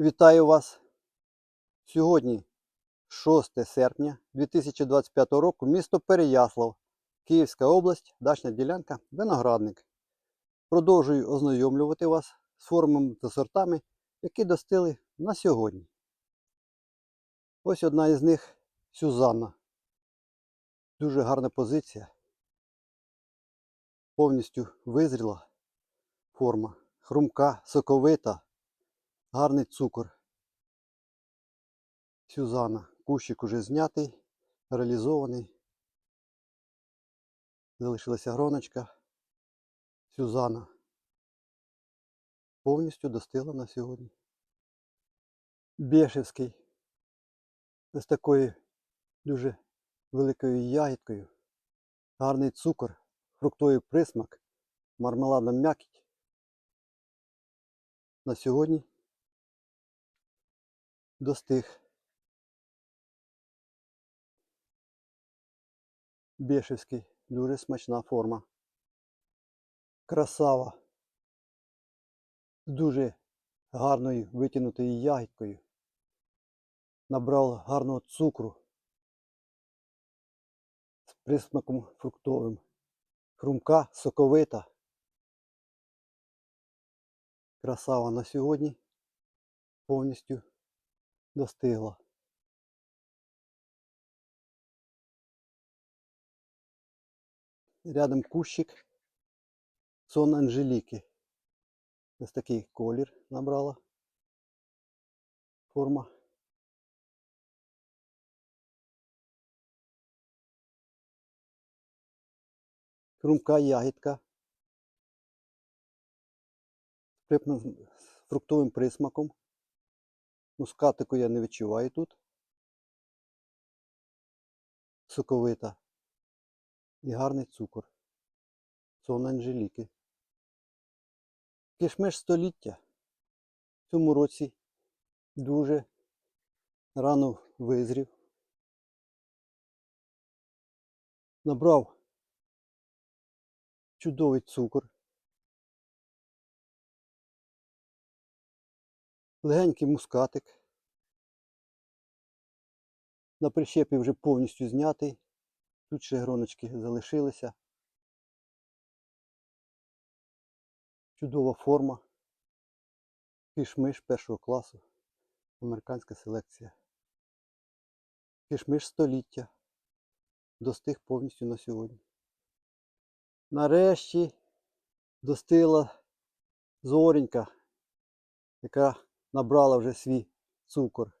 Вітаю вас! Сьогодні 6 серпня 2025 року, місто Переяслав, Київська область, дачна ділянка, виноградник. Продовжую ознайомлювати вас з формами та сортами, які достигли на сьогодні. Ось одна із них Сюзанна. Дуже гарна позиція. Повністю визріла форма. Хрумка, соковита, гарний цукор. Сюзанна. Кущик уже знятий, реалізований. Залишилася гроночка. Сюзанна. Повністю достигла на сьогодні. Бєшевський. Ось такою дуже великою ягідкою. Гарний цукор, фруктовий присмак, мармеладна м'якіть. На сьогодні достиг. Бєшевський. Дуже смачна форма. Красава. З дуже гарною витягнутою ягідкою. Набрав гарного цукру. З присмаком фруктовим. Хрумка, соковита. Красава на сьогодні повністю достигла. Рядом кущик сон Анжеліки. Ось такий колір набрала форма. Хрумка ягідка. З фруктовим присмаком. Мускатику я не відчуваю тут. Соковита. І гарний цукор. Сон Анжеліки. Кишмиш століття. В цьому році дуже рано визрів. Набрав чудовий цукор. Легенький мускатик. На прищепі вже повністю знятий. Тут ще гроночки залишилися. Чудова форма. Кішмиш першого класу. Американська селекція. Кішмиш століття. Достиг повністю на сьогодні. Нарешті достигла зоренька, яка набрала вже свій цукор.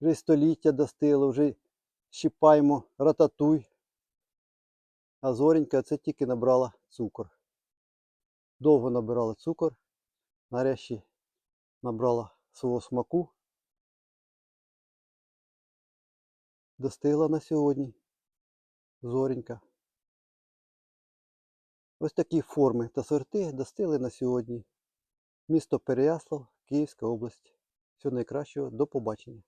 Вже століття достигло, вже щіпаємо рататуй. А зоренька це тільки набрала цукор. Довго набирала цукор, нарешті набрала свого смаку. Достигла на сьогодні зоренька. Ось такі форми та сорти достигли на сьогодні. Місто Переяслав, Київська область. Всього найкращого, до побачення.